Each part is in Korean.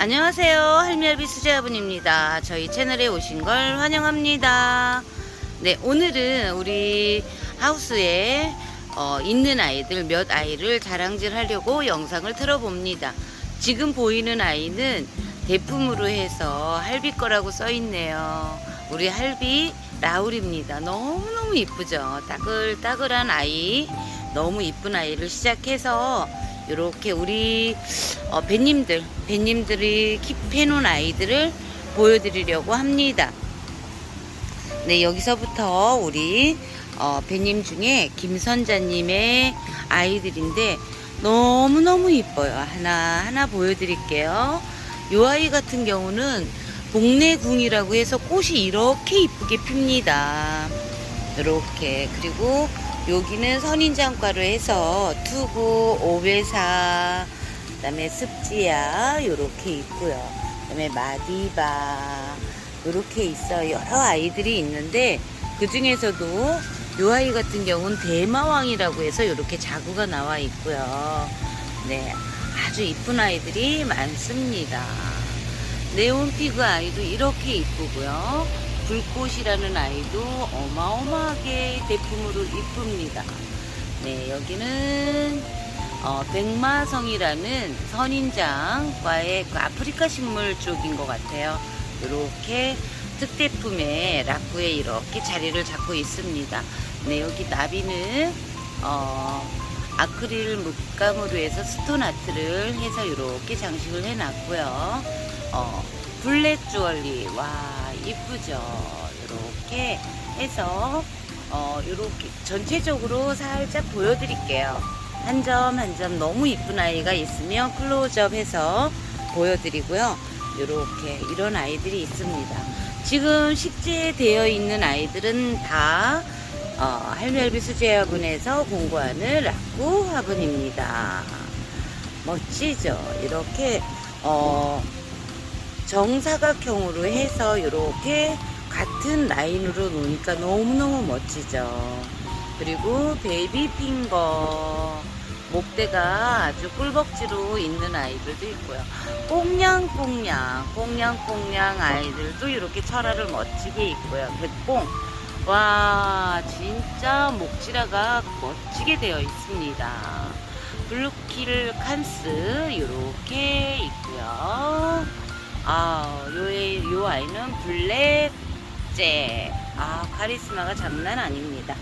안녕하세요. 할미할비 수제아분입니다. 저희 채널에 오신 걸 환영합니다. 네, 오늘은 우리 하우스에 어, 있는 아이들 몇 아이를 자랑질 하려고 영상을 틀어봅니다. 지금 보이는 아이는 대품으로 해서 할비 거라고 써 있네요. 우리 할비 라울입니다. 너무너무 이쁘죠? 따글따글한 아이. 너무 이쁜 아이를 시작해서 이렇게 우리 어, 배님들, 배님들이 킵해놓은 아이들을 보여드리려고 합니다. 네, 여기서부터 우리 어, 배님 중에 김선자님의 아이들인데 너무너무 이뻐요. 하나하나 보여드릴게요. 요 아이 같은 경우는 복내궁이라고 해서 꽃이 이렇게 이쁘게 핍니다. 이렇게. 그리고 여기는 선인장과로 해서 투구, 오베사, 그다음에 습지야 요렇게 있고요. 그다음에 마디바 요렇게 있어 여러 아이들이 있는데 그 중에서도 요 아이 같은 경우는 대마왕이라고 해서 요렇게 자구가 나와 있고요. 네, 아주 이쁜 아이들이 많습니다. 네온피그 아이도 이렇게 이쁘고요. 불꽃이라는 아이도 어마어마하게 대품으로 이쁩니다. 네, 여기는 어, 백마성이라는 선인장과의 그 아프리카 식물 쪽인 것 같아요. 이렇게 특대품의 락구에 이렇게 자리를 잡고 있습니다. 네, 여기 나비는 어, 아크릴 물감으로 해서 스톤 아트를 해서 이렇게 장식을 해놨고요. 어, 블랙 주얼리, 와, 이쁘죠? 이렇게 해서, 어, 이렇게 전체적으로 살짝 보여드릴게요. 한 점 한 점 너무 이쁜 아이가 있으면 클로즈업 해서 보여드리고요. 이렇게 이런 아이들이 있습니다. 지금 식재되어 있는 아이들은 다 어, 할미할비 수제화분에서 공부하는 라쿠 화분입니다. 멋지죠? 이렇게 어, 정사각형으로 해서 이렇게 같은 라인으로 놓으니까 너무너무 멋지죠. 그리고 베이비 핑거 목대가 아주 꿀벅지로 있는 아이들도 있고요. 꽁냥꽁냥 꽁냥꽁냥 아이들도 이렇게 철화를 멋지게 있고요. 백봉 와 진짜 목지라가 멋지게 되어 있습니다. 블루킬 칸스 이렇게 있고요. 아, 요, 요 아이는 블랙잭. 아, 카리스마가 장난 아닙니다.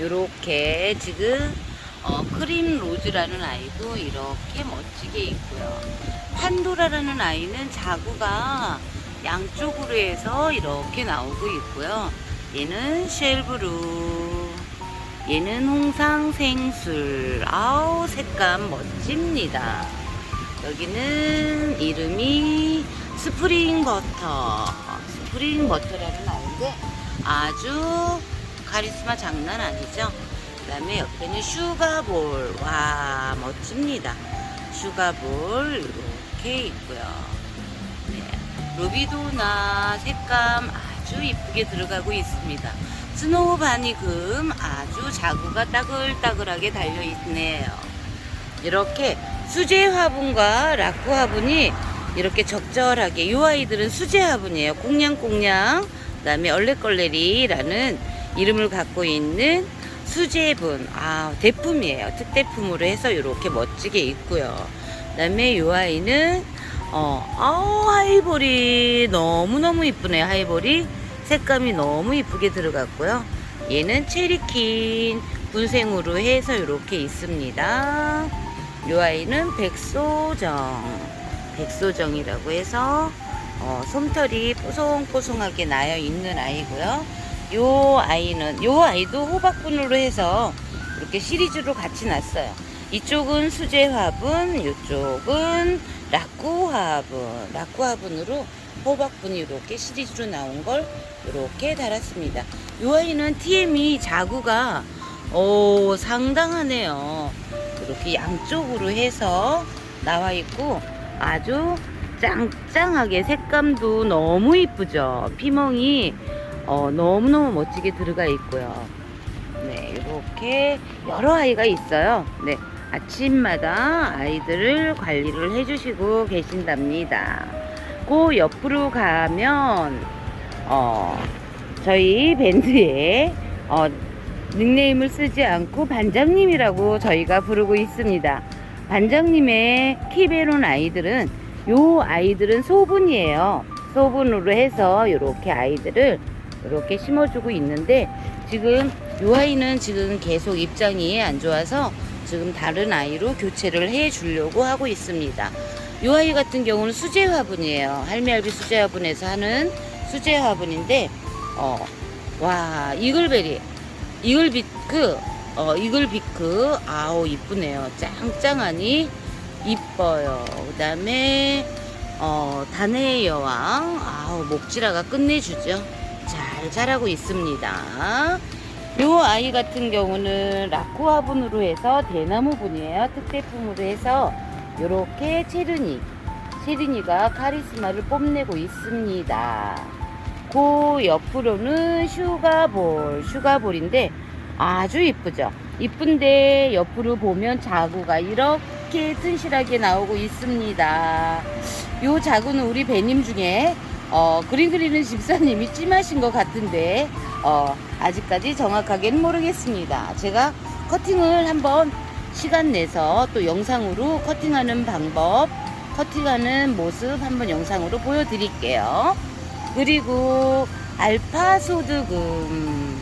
요렇게 지금 어, 크림 로즈라는 아이도 이렇게 멋지게 있고요. 판도라라는 아이는 자구가 양쪽으로 해서 이렇게 나오고 있고요. 얘는 쉘브루. 얘는 홍상 생술. 아우, 색감 멋집니다. 여기는 이름이 스프링 버터. 스프링 버터라는 아이인데 아주 카리스마 장난 아니죠? 그 다음에 옆에는 슈가볼. 와, 멋집니다. 슈가볼 이렇게 있고요. 네, 루비도나 색감 아주 이쁘게 들어가고 있습니다. 스노우 바니금 아주 자구가 따글따글하게 달려 있네요. 이렇게 수제 화분과 라쿠 화분이 이렇게 적절하게 이 아이들은 수제 화분이에요. 꽁냥꽁냥 그다음에 얼레걸레리라는 이름을 갖고 있는 수제분 아 대품이에요. 특대품으로 해서 이렇게 멋지게 있고요. 그다음에 이 아이는 어 아우 하이볼이 너무너무 이쁘네요. 하이볼이 색감이 너무 이쁘게 들어갔고요. 얘는 체리킨 분생으로 해서 이렇게 있습니다. 이 아이는 백소정, 백소정이라고 해서 어, 솜털이 뽀송뽀송하게 나여 있는 아이고요. 요 아이는 요 아이도 호박분으로 해서 이렇게 시리즈로 같이 놨어요. 이쪽은 수제 화분, 이쪽은 라꾸 화분, 라꾸 화분으로 호박분이 이렇게 시리즈로 나온 걸 이렇게 달았습니다. 요 아이는 TM이 자구가 오 상당하네요. 이렇게 양쪽으로 해서 나와 있고 아주 짱짱하게 색감도 너무 이쁘죠. 피멍이 어, 너무너무 멋지게 들어가 있고요. 네, 이렇게 여러 아이가 있어요. 네, 아침마다 아이들을 관리를 해주시고 계신답니다. 그 옆으로 가면 어 저희 밴드에 어 닉네임을 쓰지 않고 반장님이라고 저희가 부르고 있습니다. 반장님의 키베론 아이들은 요 아이들은 소분이에요. 소분으로 해서 이렇게 아이들을 이렇게 심어주고 있는데 지금 요 아이는 지금 계속 입장이 안 좋아서 지금 다른 아이로 교체를 해 주려고 하고 있습니다. 요 아이 같은 경우는 수제 화분이에요. 할미할비 수제 화분에서 하는 수제 화분인데 어, 와 이글베리 이글비크 어, 이글비크 아우 이쁘네요. 짱짱하니 이뻐요. 그 다음에 어, 다네의 여왕 아우 목지라가 끝내주죠. 잘 자라고 있습니다. 요 아이 같은 경우는 라쿠 화분으로 해서 대나무 분이에요. 특대품으로 해서 요렇게 체르니 체르니가 카리스마를 뽐내고 있습니다. 그 옆으로는 슈가볼 슈가볼인데 아주 이쁘죠. 이쁜데 옆으로 보면 자구가 이렇게 튼실하게 나오고 있습니다. 요 자구는 우리 배님 중에 어, 그림 그리는 집사님이 찜하신 것 같은데 어, 아직까지 정확하게는 모르겠습니다. 제가 커팅을 한번 시간 내서 또 영상으로 커팅하는 방법, 커팅하는 모습 한번 영상으로 보여드릴게요. 그리고 알파 소드금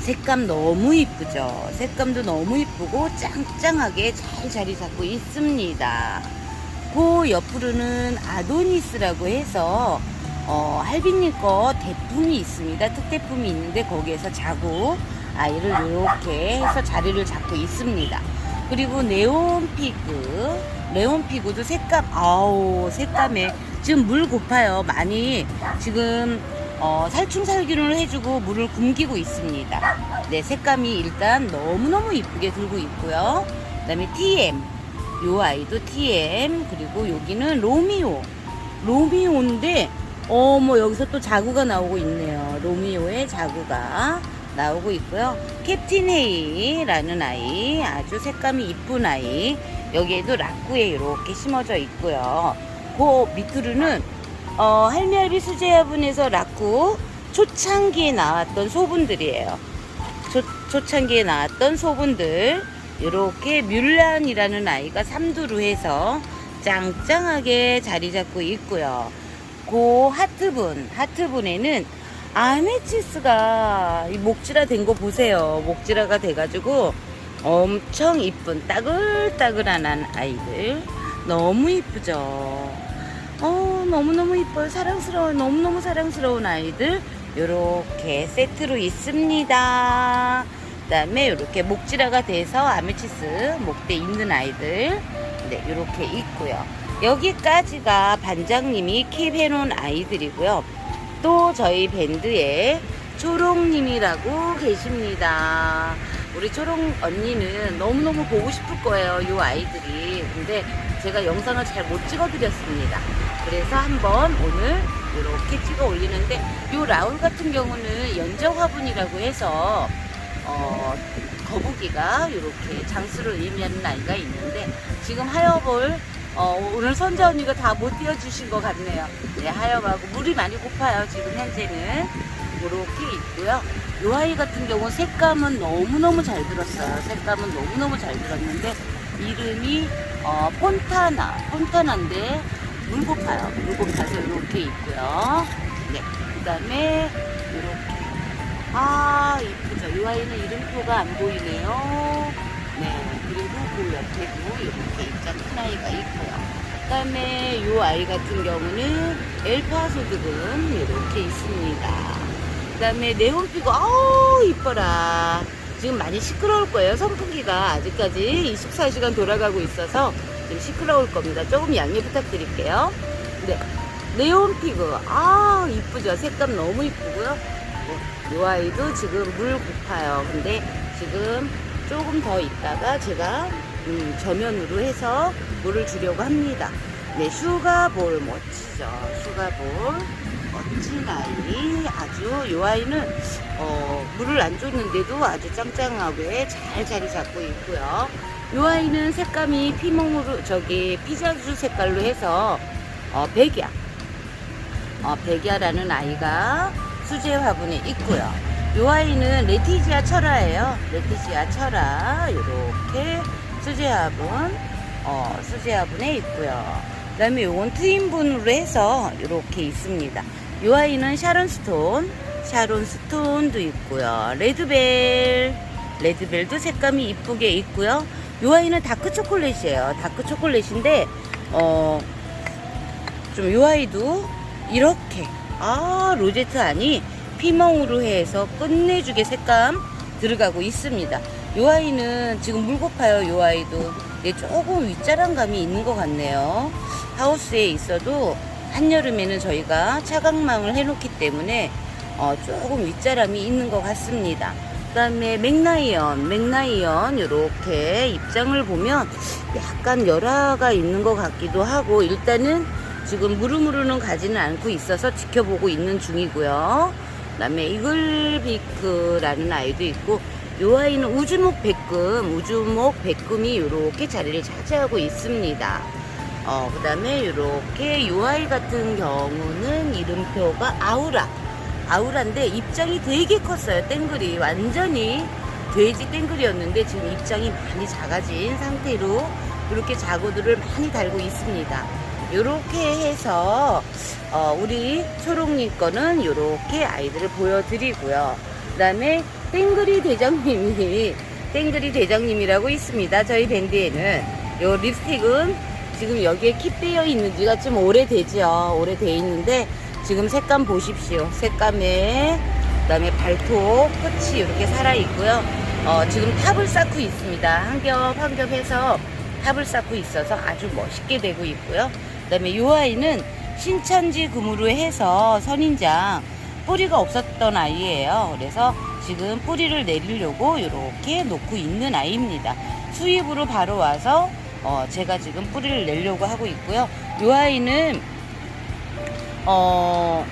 색감 너무 이쁘죠. 색감도 너무 이쁘고 짱짱하게 잘 자리 잡고 있습니다. 그 옆으로는 아도니스라고 해서 어, 할비님 거 대품이 있습니다. 특대품이 있는데 거기에서 자고 아이를 이렇게 해서 자리를 잡고 있습니다. 그리고 네온피그, 네온피그도 색감, 아우, 색감에 지금 물 고파요. 많이 지금 어, 살충살균을 해주고 물을 굶기고 있습니다. 네, 색감이 일단 너무너무 이쁘게 들고 있고요. 그 다음에 TM, 요 아이도 TM, 그리고 여기는 로미오. 로미오인데, 어머, 여기서 또 자구가 나오고 있네요. 로미오의 자구가 나오고 있고요. 캡틴 헤이라는 아이, 아주 색감이 이쁜 아이. 여기에도 라꾸에 이렇게 심어져 있고요. 그 밑으로는 어, 할미할비 수제화분에서 라꾸 초창기에 나왔던 소분들이에요. 초, 초창기에 나왔던 소분들. 이렇게 뮬란이라는 아이가 삼두로 해서 짱짱하게 자리 잡고 있고요. 그 하트분, 하트분에는 아메치스가 이 목지라 된거 보세요. 목지라가 돼가지고 엄청 이쁜 따글따글한 아이들. 너무 이쁘죠. 어, 너무너무 이뻐요. 사랑스러운, 너무너무 사랑스러운 아이들. 요렇게 세트로 있습니다. 그 다음에 이렇게 목지라가 돼서 아메치스 목대 있는 아이들. 네, 요렇게 있고요. 여기까지가 반장님이 킵해놓은 아이들이고요. 또 저희 밴드에 초롱님이라고 계십니다. 우리 초롱 언니는 너무너무 보고 싶을 거예요. 이 아이들이. 근데 제가 영상을 잘 못 찍어드렸습니다. 그래서 한번 오늘 이렇게 찍어 올리는데 이 라울 같은 경우는 연적 화분이라고 해서 어, 거북이가 이렇게 장수를 의미하는 아이가 있는데 지금 하여볼 어, 오늘 선자 언니가 다 못 띄워주신 것 같네요. 네, 하여하고 물이 많이 고파요. 지금 현재는 이렇게 있고요. 이 아이 같은 경우 색감은 너무너무 잘 들었어요. 색감은 너무너무 잘 들었는데 이름이 어, 폰타나, 폰타나인데 물 고파요. 물 고파서 이렇게 있고요. 네, 그 다음에 이렇게 아 이쁘죠. 이 아이는 이름표가 안 보이네요. 네, 그리고 그 옆에도 이렇게 입장 큰 아이가 있고요. 그 다음에 이 아이 같은 경우는 엘파소드금 이렇게 있습니다. 그 다음에 네온피고, 아우, 이뻐라. 지금 많이 시끄러울 거예요. 선풍기가 아직까지 24시간 돌아가고 있어서 좀 시끄러울 겁니다. 조금 양해 부탁드릴게요. 네. 네온 피그, 아, 이쁘죠. 색감 너무 이쁘고요. 네, 이 아이도 지금 물 고파요. 근데 지금 조금 더 있다가 제가 음, 저면으로 해서 물을 주려고 합니다. 네, 슈가볼 멋지죠. 슈가볼 멋진 아이. 아주 이 아이는 어, 물을 안 줬는데도 아주 짱짱하게 잘 자리 잡고 있고요. 이 아이는 색감이 피멍으로 저기 피자주 색깔로 해서 어, 백야 어, 백야라는 아이가 수제 화분에 있고요. 이 아이는 레티지아 철화예요. 레티지아 철화 이렇게 수제 화분 어, 수제 화분에 있고요. 그 다음에 요건 트윈분으로 해서 이렇게 있습니다. 이 아이는 샤론 스톤, 샤론 스톤도 있고요. 레드벨, 레드벨도 색감이 이쁘게 있고요. 이 아이는 다크 초콜릿이에요. 다크 초콜릿인데 어, 좀 이 아이도 이렇게 아 로제트 안이 피멍으로 해서 끝내주게 색감 들어가고 있습니다. 이 아이는 지금 물 고파요. 이 아이도 네, 조금 윗자랑감이 있는 것 같네요. 하우스에 있어도 한여름에는 저희가 차광망을 해놓기 때문에 어, 조금 윗자람이 있는 것 같습니다. 그 다음에 맥나이언, 맥나이언 이렇게 입장을 보면 약간 열화가 있는 것 같기도 하고 일단은 지금 무르무르는 가지는 않고 있어서 지켜보고 있는 중이고요. 그 다음에 이글비크라는 아이도 있고 이 아이는 우주목 백금, 우주목 백금이 이렇게 자리를 차지하고 있습니다. 어, 그 다음에 이렇게 이 아이 같은 경우는 이름표가 아우라. 아우라인데 입장이 되게 컸어요. 땡글이. 완전히 돼지 땡글이었는데 지금 입장이 많이 작아진 상태로 이렇게 자구들을 많이 달고 있습니다. 이렇게 해서 어, 우리 초롱님 거는 이렇게 아이들을 보여드리고요. 그 다음에 땡그리 대장님이 땡그리 대장님이라고 있습니다. 저희 밴드에는 요 립스틱은 지금 여기에 킵되어 있는 지가 좀 오래되죠. 오래돼 있는데 지금 색감 보십시오. 색감에 그다음에 발톱 끝이 이렇게 살아 있고요. 어, 지금 탑을 쌓고 있습니다. 한 겹 한 겹 해서 탑을 쌓고 있어서 아주 멋있게 되고 있고요. 그다음에 이 아이는 신천지 금으로 해서 선인장 뿌리가 없었던 아이예요. 그래서 지금 뿌리를 내리려고 이렇게 놓고 있는 아이입니다. 수입으로 바로 와서 어, 제가 지금 뿌리를 내려고 하고 있고요. 이 아이는 어,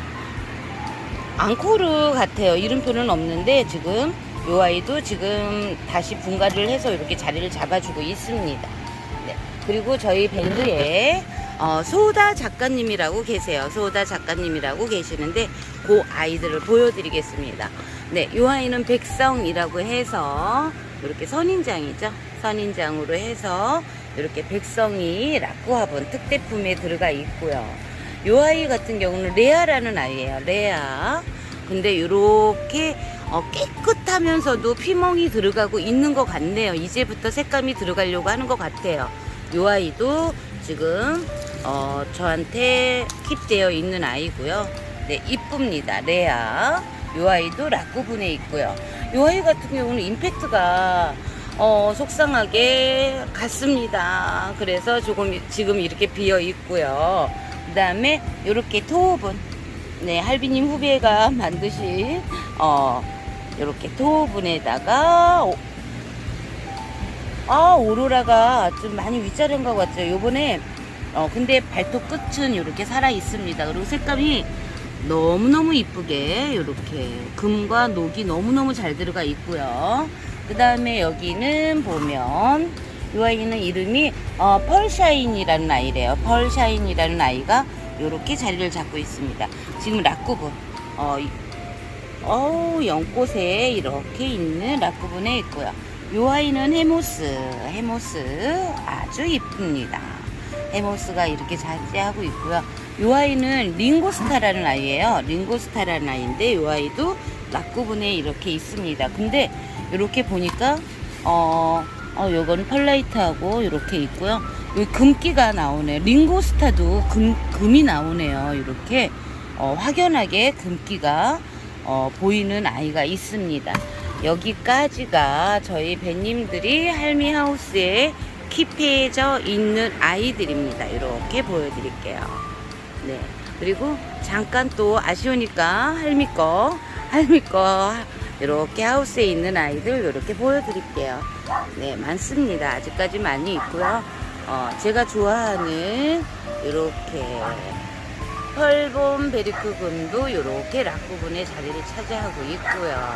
앙코르 같아요. 이름표는 없는데 지금 이 아이도 지금 다시 분갈이를 해서 이렇게 자리를 잡아주고 있습니다. 네. 그리고 저희 밴드에 어, 소다 작가님이라고 계세요. 소다 작가님이라고 계시는데 그 아이들을 보여드리겠습니다. 네, 이 아이는 백성이라고 해서 이렇게 선인장이죠. 선인장으로 해서 이렇게 백성이 화분 특대품에 들어가 있고요. 이 아이 같은 경우는 레아라는 아이예요. 레아. 근데 이렇게 어, 깨끗하면서도 피멍이 들어가고 있는 것 같네요. 이제부터 색감이 들어가려고 하는 것 같아요. 이 아이도 지금 어, 저한테 킵되어 있는 아이고요. 네, 이쁩니다. 레아. 이 아이도 라꾸분에 있고요. 이 아이 같은 경우는 임팩트가 어, 속상하게 갔습니다. 그래서 조금 지금 이렇게 비어 있고요. 그 다음에 이렇게 토오분. 네, 할비님 후배가 만드신, 어, 이렇게 토오분에다가, 오- 아, 오로라가 좀 많이 윗자른 것 같죠. 요번에, 어, 근데 발톱 끝은 이렇게 살아 있습니다. 그리고 색감이 너무너무 이쁘게 이렇게 금과 녹이 너무너무 잘 들어가 있고요. 그 다음에 여기는 보면 이 아이는 이름이 어, 펄샤인이라는 아이래요. 펄샤인이라는 아이가 이렇게 자리를 잡고 있습니다. 지금 락구분 어, 이- 어우 연꽃에 이렇게 있는 락구분에 있고요. 이 아이는 헤모스 헤모스 아주 이쁩니다. 헤모스가 이렇게 자리하고 있고요. 이 아이는 링고스타라는 아이예요. 링고스타라는 아이인데 이 아이도 낙구분에 이렇게 있습니다. 근데 이렇게 보니까 어, 어 요거는 펄라이트하고 이렇게 있고요. 여기 금기가 나오네요. 링고스타도 금, 금이 나오네요. 이렇게 어, 확연하게 금기가 어, 보이는 아이가 있습니다. 여기까지가 저희 배님들이 할미하우스에 킵해져 있는 아이들입니다. 이렇게 보여드릴게요. 네. 그리고 잠깐 또 아쉬우니까 할미 거, 할미 거 이렇게 하우스에 있는 아이들 이렇게 보여드릴게요. 네, 많습니다. 아직까지 많이 있고요. 어, 제가 좋아하는 이렇게 펄본 베리크 군도 이렇게 락 부분에 자리를 차지하고 있고요.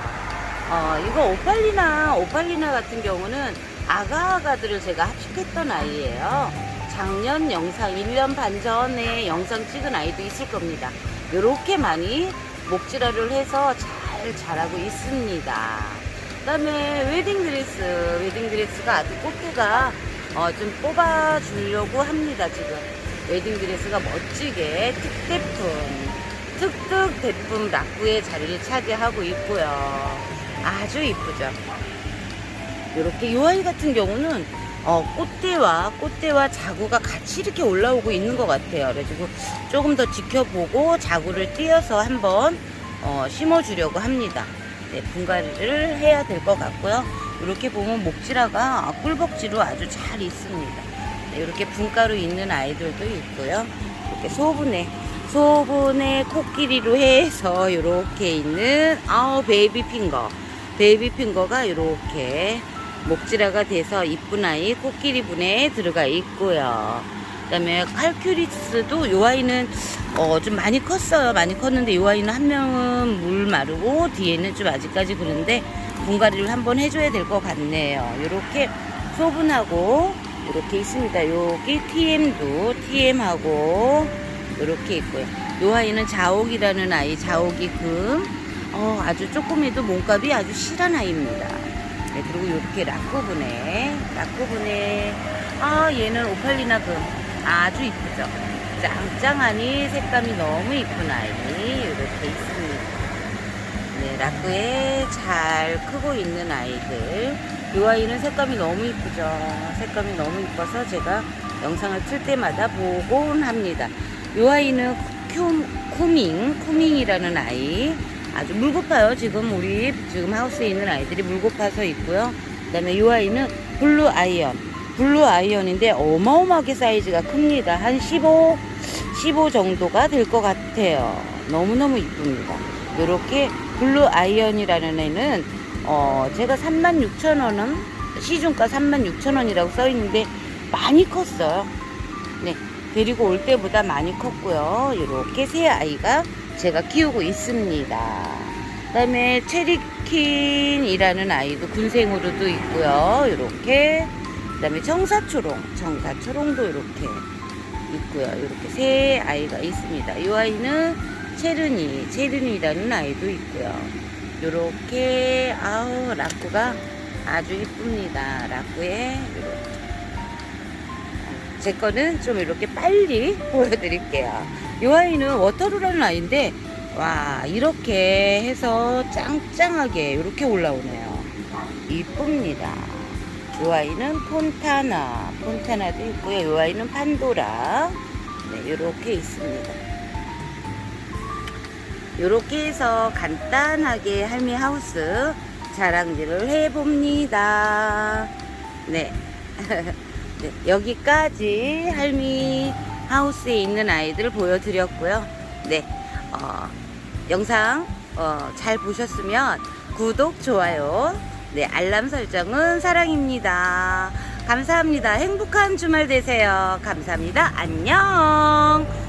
어, 이거 오팔리나, 오팔리나 같은 경우는 아가아가들을 제가 합식했던 아이예요. 작년 영상 1년 반 전에 영상 찍은 아이도 있을 겁니다. 이렇게 많이 목질화를 해서 잘 자라고 있습니다. 그 다음에 웨딩드레스, 웨딩드레스가 아주 꽃게가 어, 좀 뽑아 주려고 합니다 지금. 웨딩드레스가 멋지게 특대품, 특특 대품 락구의 자리를 차지하고 있고요. 아주 이쁘죠. 이렇게 요 아이 같은 경우는 어, 꽃대와 꽃대와 자구가 같이 이렇게 올라오고 있는 것 같아요. 그래가지고 조금 더 지켜보고 자구를 띄어서 한번 어, 심어주려고 합니다. 네, 분갈이를 해야 될 것 같고요. 이렇게 보면 목지라가 꿀벅지로 아주 잘 있습니다. 네, 이렇게 분가루 있는 아이들도 있고요. 이렇게 소분에 소분에 코끼리로 해서 이렇게 있는 아우 베이비 핑거 베이비 핑거가 이렇게 목지라가 돼서 이쁜 아이 코끼리 분에 들어가 있고요. 그다음에 칼큐리스도 요 아이는 어, 좀 많이 컸어요. 많이 컸는데 요 아이는 한 명은 물 마르고 뒤에는 좀 아직까지 그런데 분갈이를 한번 해줘야 될 것 같네요. 이렇게 소분하고 이렇게 있습니다. 여기 TM도 TM하고 이렇게 있고요. 요 아이는 자옥이라는 아이, 자옥이 금. 어, 아주 조금해도 몸값이 아주 실한 아이입니다. 네, 그리고 이렇게 라쿠분에, 라쿠분에, 아, 얘는 오팔리나 금. 아주 이쁘죠? 짱짱하니 색감이 너무 이쁜 아이. 이렇게 있습니다. 네, 라쿠에 잘 크고 있는 아이들. 이 아이는 색감이 너무 이쁘죠. 색감이 너무 이뻐서 제가 영상을 틀 때마다 보곤 합니다. 이 아이는 큐, 쿠밍, 쿠밍이라는 아이. 아주 물고파요. 지금 우리 지금 하우스에 있는 아이들이 물고파서 있고요. 그 다음에 이 아이는 블루 아이언. 블루 아이언인데 어마어마하게 사이즈가 큽니다. 한 15, 15 정도가 될 것 같아요. 너무너무 이쁩니다. 이렇게 블루 아이언이라는 애는 어 제가 36,000원은 시중가 36,000원이라고 써 있는데 많이 컸어요. 네. 데리고 올 때보다 많이 컸고요. 이렇게 세 아이가 제가 키우고 있습니다. 그다음에 체리킨이라는 아이도 군생으로도 있고요. 이렇게 그다음에 청사초롱, 청사초롱도 이렇게 있고요. 이렇게 세 아이가 있습니다. 이 아이는 체르니, 체르니라는 아이도 있고요. 이렇게 아우 라쿠가 아주 이쁩니다. 라쿠에 이렇게 제 거는 좀 이렇게 빨리 보여드릴게요. 이 아이는 워터루라는 아이인데 와 이렇게 해서 짱짱하게 이렇게 올라오네요. 이쁩니다. 이 아이는 폰타나, 폰타나도 있고요. 이 아이는 판도라. 네, 이렇게 있습니다. 이렇게 해서 간단하게 할미 하우스 자랑질을 해봅니다. 네. 네, 여기까지 할미 하우스에 있는 아이들을 보여드렸고요. 네, 어, 영상 어, 잘 보셨으면 구독, 좋아요, 네, 알람 설정은 사랑입니다. 감사합니다. 행복한 주말 되세요. 감사합니다. 안녕.